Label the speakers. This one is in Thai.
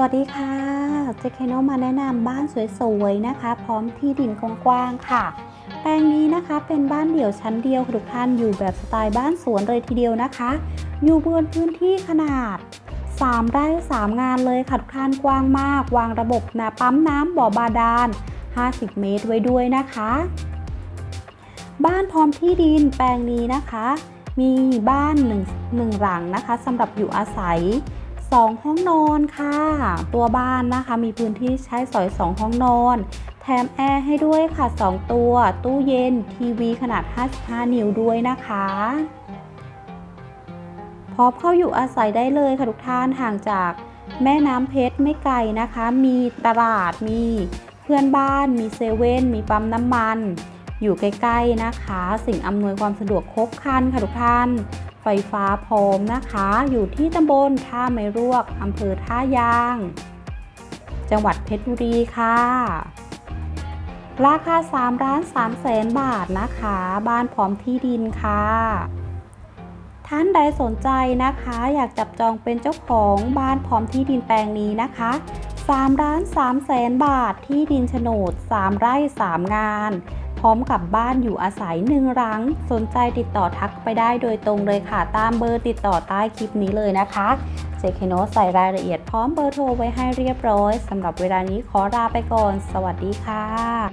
Speaker 1: วัสดีค่ะเจคโนมาแนะนำบ้านสวยๆนะคะ พร้อมที่ดินกว้างๆค่ะ แปลงนี้นะคะเป็นบ้านเดี่ยวชั้นเดียวค่ะทุกท่านอยู่แบบสไตล์บ้านสวนเลยทีเดียวนะคะ อยู่บนพื้นที่ขนาด 3 ไร่ 3 งานเลยค่ะทุกท่านกว้างมาก วางระบบนะปั๊มน้ำบ่อบาดาล 50 เมตรไว้ด้วยนะคะ บ้านพร้อมที่ดินแปลงนี้นะคะ มีบ้านหนึ่งหนึ่งหลังนะคะสำหรับอยู่อาศัย 2 ห้องนอนค่ะ ตัวบ้านนะคะมีพื้นที่ใช้สอย 2 ห้องนอน แถมแอร์ให้ด้วยค่ะ 2 ตัว ตู้เย็น ทีวีขนาด 55 นิ้วด้วยนะคะ พร้อมเข้าอยู่อาศัยได้เลยค่ะทุกท่านห่างจากแม่น้ำเพชรไม่ไกลนะคะ มีตลาด มีเพื่อนบ้าน มีเซเว่น มีปั๊มน้ำมัน อยู่ใกล้ๆนะคะ สิ่งอำนวยความสะดวกครบครันค่ะทุกท่าน ไฟฟ้าพร้อมนะคะ อยู่ที่ตำบลท่าไม้รวกอำเภอท่ายาง จังหวัดเพชรบุรีค่ะ ราคา3ล้าน3แสนบาทนะคะ บ้านพร้อมที่ดินค่ะ ท่านใดสนใจนะคะ อยากจับจองเป็นเจ้าของบ้านพร้อมที่ดินแปลงนี้นะคะ3ล้าน3แสนบาทที่ดินโฉนด 3 ไร่ 3 งาน พร้อมกับบ้านอยู่อาศัยหนึ่งหลัง สนใจติดต่อทักไปได้โดยตรงเลยค่ะ ตามเบอร์ติดต่อใต้คลิปนี้เลยนะคะเจคโนใส่รายละเอียดพร้อมเบอร์โทรไว้ให้เรียบร้อยสำหรับเวลานี้ขอลาไปก่อน สวัสดีค่ะ